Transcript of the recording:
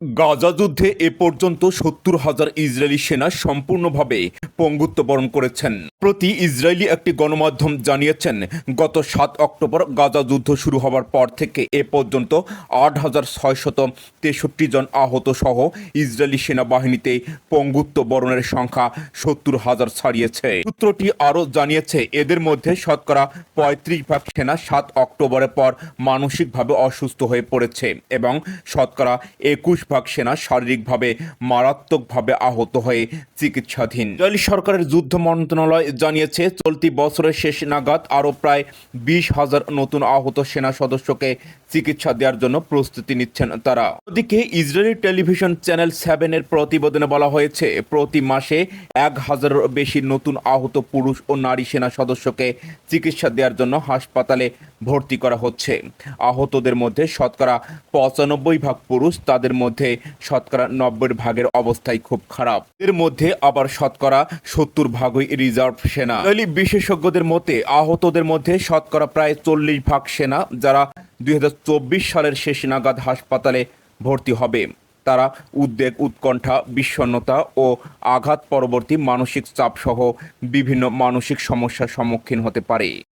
গাজা যুদ্ধে এ পর্যন্ত সত্তর হাজার ইসরায়েলি সেনা সম্পূর্ণভাবে পঙ্গুত্ব বরণ করেছেন। প্রতি ইসরায়েলি একটি গণমাধ্যম জানিয়েছেন, গত সাত অক্টোবর গাজা যুদ্ধ শুরু হওয়ার পর থেকে এ পর্যন্ত আট হাজার ছয়শত তেষট্টি জন আহত সহ ইসরায়েলি সেনাবাহিনীতে পঙ্গুত্ব বরণের সংখ্যা সত্তর হাজার ছাড়িয়েছে। সূত্রটি আরও জানিয়েছে, এদের মধ্যে শতকরা পঁয়ত্রিশ ভাগ সেনা সাত অক্টোবরের পর মানসিকভাবে অসুস্থ হয়ে পড়েছে এবং শতকরা একুশ ভাগ সেনা শারীরিকভাবে মারাত্মকভাবে আহত হয়ে চিকিৎসাধীন। ইসরায়েলি সরকারের যুদ্ধ মন্ত্রণালয় জানিয়েছে, চলতি বছরের শেষ নাগাদ আরও প্রায় বিশ হাজার নতুন আহত সেনা সদস্যকে চিকিৎসা দেওয়ার জন্য প্রস্তুতি নিচ্ছেন তারা। ওদিকে ইসরায়েলি টেলিভিশন চ্যানেল সেভেনের প্রতিবেদনে বলা হয়েছে, প্রতি মাসে এক হাজারের বেশি নতুন আহত পুরুষ ও নারী সেনা সদস্যকে চিকিৎসা দেওয়ার জন্য হাসপাতালে ভর্তি করা হচ্ছে। আহতদের মধ্যে শতকরা পঁচানব্বই ভাগ পুরুষ, তাদের মধ্যে শতকরা নব্বই ভাগের অবস্থাই খুব খারাপ। এর মধ্যে আবার শতকরা সত্তর ভাগই রিজার্ভ সেনা। বিশেষজ্ঞদের মতে, আহতদের মধ্যে শতকরা প্রায় চল্লিশ ভাগ সেনা, যারা দুই হাজার চব্বিশ সালের শেষ নাগাদ হাসপাতালে ভর্তি হবে। তারা উদ্বেগ, উৎকণ্ঠা, বিষণ্ণতা ও আঘাত পরবর্তী মানসিক চাপসহ বিভিন্ন মানসিক সমস্যার সম্মুখীন হতে পারে।